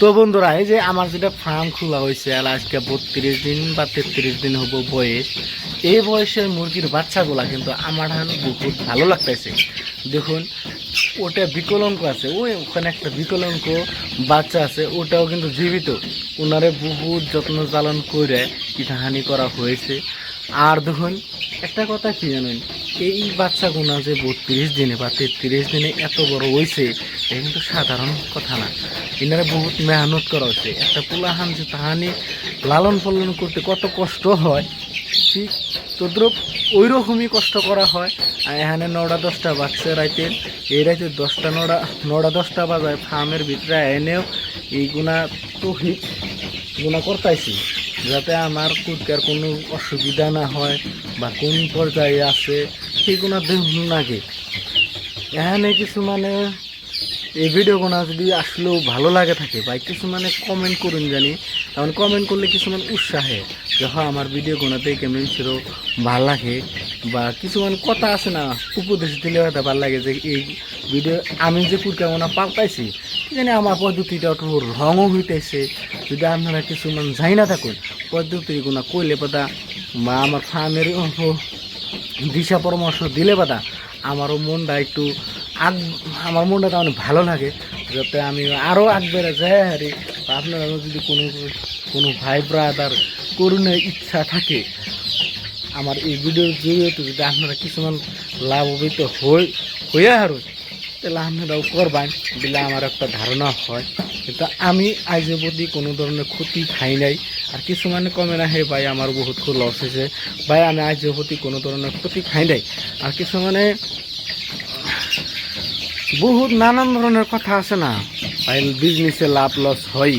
তো বন্ধুরা, এই যে আমার যেটা ফার্ম খোলা হয়েছে, আর আজকে বত্রিশ দিন বা তেত্রিশ দিন হব বয়স, এই বয়সের মুরগির বাচ্চাগুলা কিন্তু আমার হান বহুত ভালো লাগতেছে। দেখুন, ওটা বিকলঙ্ক আছে ওই ওখানে একটা বিকলঙ্ক বাচ্চা আছে, ওটাও কিন্তু জীবিত। ওনারে বহুত যত্ন পালন করে ইটাহানি করা হয়েছে। আর দেখুন, একটা কথা কি জানেন? এই বাচ্চাগুনা যে বত্রিশ দিনে বা তেত্রিশ দিনে এত বড় হয়েছে এটা কিন্তু সাধারণ কথা না। এনারা বহুত মেহনত করা হচ্ছে একটা পোলাহান যে তাহানি লালন পালন করতে কত কষ্ট হয়, ঠিক তদ্রুপ ওই রকমই কষ্ট করা হয়। আর এখানে নটা দশটা বাচ্চা রাইতে। এই রাইতে দশটা নটা নটা দশটা বাজায় ফার্মের ভিতরে এনেও এইগুলা তো হিট গুণা করতেছি যাতে আমার কুটকার কোনো অসুবিধা না হয় বা কোন পর্যায়ে আছে সেগুলো দেখুন নাকি এখানে কিছু মানে এই ভিডিওগুলো যদি আসলেও ভালো লাগে থাকে, বা কিছু মানে কমেন্ট করুন জানি। তখন কমেন্ট করলে কিছুমান উৎসাহে যে হ্যাঁ আমার ভিডিওগুলো দেখে মেনছিরও ভালো লাগে। বা কিছুমান কথা আছে না, উপদেশ দিলে হয়তো ভালো লাগে যে, এই ভিডিও আমি যে কুরকামনা পাল্টাইছি জানি আমার পদ্ধতিটা একটু রঙও হইতেছে। যদি আপনারা কিছুমান যাই না থাকুন পদ্ধতিগুলো কইলে পাতা, বা আমার ফার্মের দিশা পরামর্শ দিলে পাতা, আমারও মনটা একটু আগ, আমার মনটা তেমন ভালো লাগে। যাতে আমি আরও আগ বেড়ে যাই আরে আপনারা যদি কোনো কোনো ভাই ব্রাদার করুণের ইচ্ছা থাকে, আমার এই ভিডিওর জরিয়তে যদি আপনারা কিছুমান লাভবিত হই, হইয়া হারো তাহলে আপনারাও করবেন দিলে আমার একটা ধারণা হয়। কিন্তু আমি আজ অবধি কোনো ধরনের ক্ষতি খাই নাই। আর কিছুমানে কমে না, হে ভাই, আমার বহুত লস হয়েছে। ভাই, আমি আজ অবধি কোনো ধরনের ক্ষতি খাই নাই। আর কিছুমানে বহুত নানান ধরনের কথা আছে না। ভাই বিজনেসে লাভ লস হয়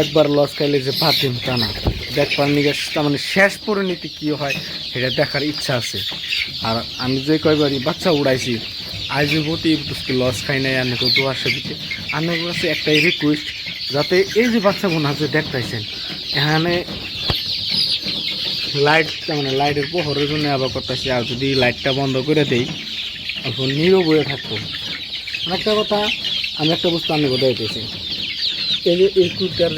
একবার লস খাইলে যে পাতিম তা না। দেখবার নিগে, তার মানে শেষ পরিণতি কি হয়, সেটা দেখার ইচ্ছা আছে। আর আমি যে কয়বারই বাচ্চা উড়াইছি, আজ প্রতি লস খাই নাই আর তো দোয়ার সেদিকে আমার কাছে একটাই রিকোয়েস্ট যাতে এই যে বাচ্চাগুলো যে দেখতেছেন এখানে লাইট মানে লাইটের প্রহরের জন্য আবার করতেছি আর যদি লাইটটা বন্ধ করে দেই এখন নীরব হয়ে থাকব। আর একটা কথা আমি একটা বস্তু আমি বোধ হইতেছি এই যে এই কুটার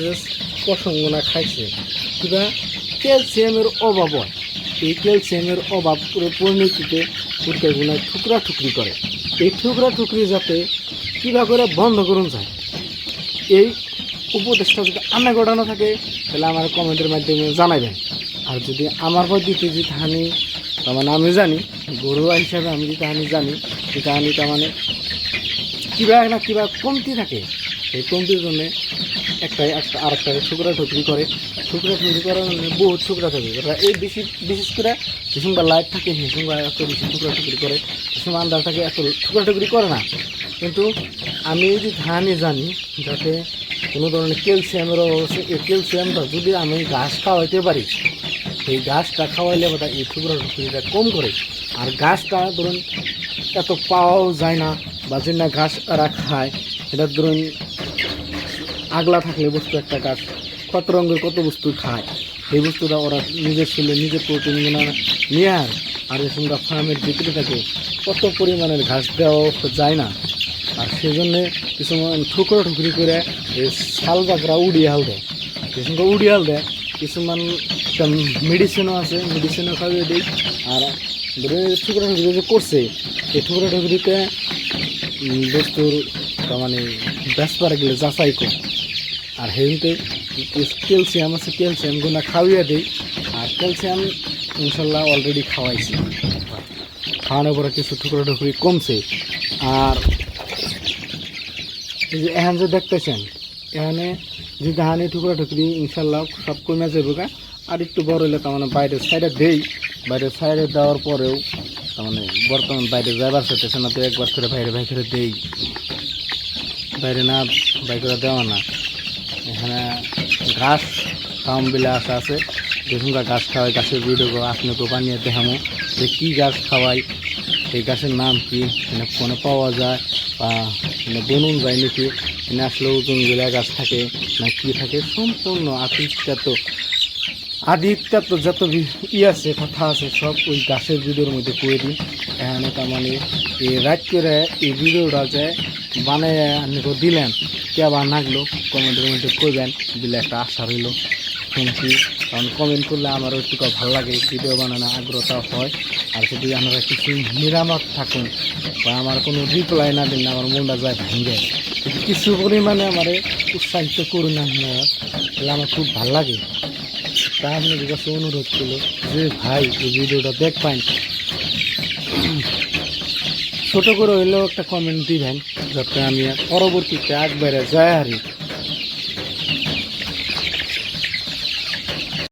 প্রসঙ্গনা খাইছে, কিবা ক্যালসিয়ামের অভাব হয়। এই ক্যালসিয়ামের অভাব পরিণতিতে কুটকাগুলো ঠুকরা ঠুকরি করে। এই ঠুকরা ঠুকরি যাতে কিবা করে বন্ধ করুন যায়। এই উপদেশটা যদি আনা ঘটানো থাকে, তাহলে আমার কমেন্টের মাধ্যমে জানাবেন আর যদি আমার পদ্ধতি যে তাহানি, তার মানে আমি জানি ঘরোয়া হিসাবে আমি যে তাহানি জানি, যে তাহানি তার মানে কিবা না কিবা কমতি থাকে। সেই কমতির জন্য একটা একটা আর একটা টুকরা টুকরি করে। টুকরা টুকরি করার জন্য বহুত টুকরা টুকরি করে এই বেশি, বিশেষ করে যেসঙ্গে লাইট থাকে সেসঙ্গে এত বেশি টুকরা টুকরি করে যেসঙ্গে আন্দার থাকে, এত টুকরা টুকরি করে না। কিন্তু আমি এই যে ধানই জানি, যাতে কোনো ধরনের ক্যালসিয়ামের ক্যালসিয়ামটা যদি আমি ঘাস খাওয়াইতে পারি, সেই গাছটা খাওয়াইলে বোধ এই টুকরা টুকরিটা কম করে। আর গাছটা ধরুন, এত পাওয়াও যায় না। বা না ঘাস এরা খায়। এটা ধরুন আগলা থাকলে বস্তু একটা গাছ, কত রঙের কত বস্তু খায়। সেই বস্তুটা ওরা নিজের ছেলে নিজের প্রোটিন নিয়ে আর আর সঙ্গে ফার্মের ভিতরে থাকে, কত পরিমাণের ঘাস দেওয়া যায় না। আর সেজন্য কিছুমান ঠুকরো ঠুকরি করে শাল বাগরা উড়িয়াল দেয় যে সঙ্গে উড়িয়াল দেয় কিছুমান মেডিসিনও আছে মেডিসিনও খাইয়ে দিই। আর ঠুকরা ঠুকরি যে করছে, এই ঠুকরা ঠুকরিতে বস্তুর তার মানে বেসপার গেলে যাচাই কর আর হেলতে ক্যালসিয়াম আছে ক্যালসিয়ামগুলা খাওয়াইয়া দিই। আর ক্যালসিয়াম ইনশাল্লাহ অলরেডি খাওয়াইছি খাওয়ানোর পরে কিছু টুকরো টুকরি কমছে। আর এই যে এখান যে দেখতেছেন এখানে যে ধানি টুকরা টুকরি ইনশাল্লাহ সব কমে যাবে আর একটু বড় হলে তার মানে বাইরের সাইডে দেই। বাইরের সাইডে দেওয়ার পরেও মানে বর্তমান বাইরে যাবার সাথে না তো একবার করে বাইরে করে দেই। বাইরে না বাইরে করে দেওয়া না। এখানে ঘাস ফার্ম বিলে আসা আছে। দেখুন গাছ খাওয়াই গাছের ভিডিও আপনাকে বানিয়ে দেখামো যে কী গাছ খাওয়াই, এই গাছের নাম কি মানে ফোনে পাওয়া যায় বা মানে বনুন যায় নাকি? আসলে ওজনগুলা গাছ থাকে না কী থাকে? সম্পূর্ণ আতিথ্যাত তো যত ই আছে, কথা আছে, সব ওই গাছের ভিডিওর মধ্যে করে দিই। এখানে তার মানে এই রাত করে এই ভিডিওটা যায় বানায় দিলেন, কে আবার নাগলো কমেন্টে কমেন্টে করবেন দিলে একটা আশা রইল। থ্যাংক ইউ কারণ কমেন্ট করলে আমারও একটু ভালো লাগে, ভিডিও বানানো আগ্রহটা হয়। আর যদি আপনারা কিছু নিরামত থাকুন, বা আমার কোনো রিপ্লাই না দিন আমার মনটা যায় ভেঙে কিছু পরিমাণে আমার উৎসাহিত করুন আপনারা, তাহলে আমার খুব ভালো লাগে। তা আপনাদের কাছে অনুরোধ করল যে, ভাই, এই ভিডিওটা দেখবেন। ছোট করে হইলেও একটা কমেন্ট দিবেন, যাতে আমি পরবর্তীতে একবারে যায় হারি।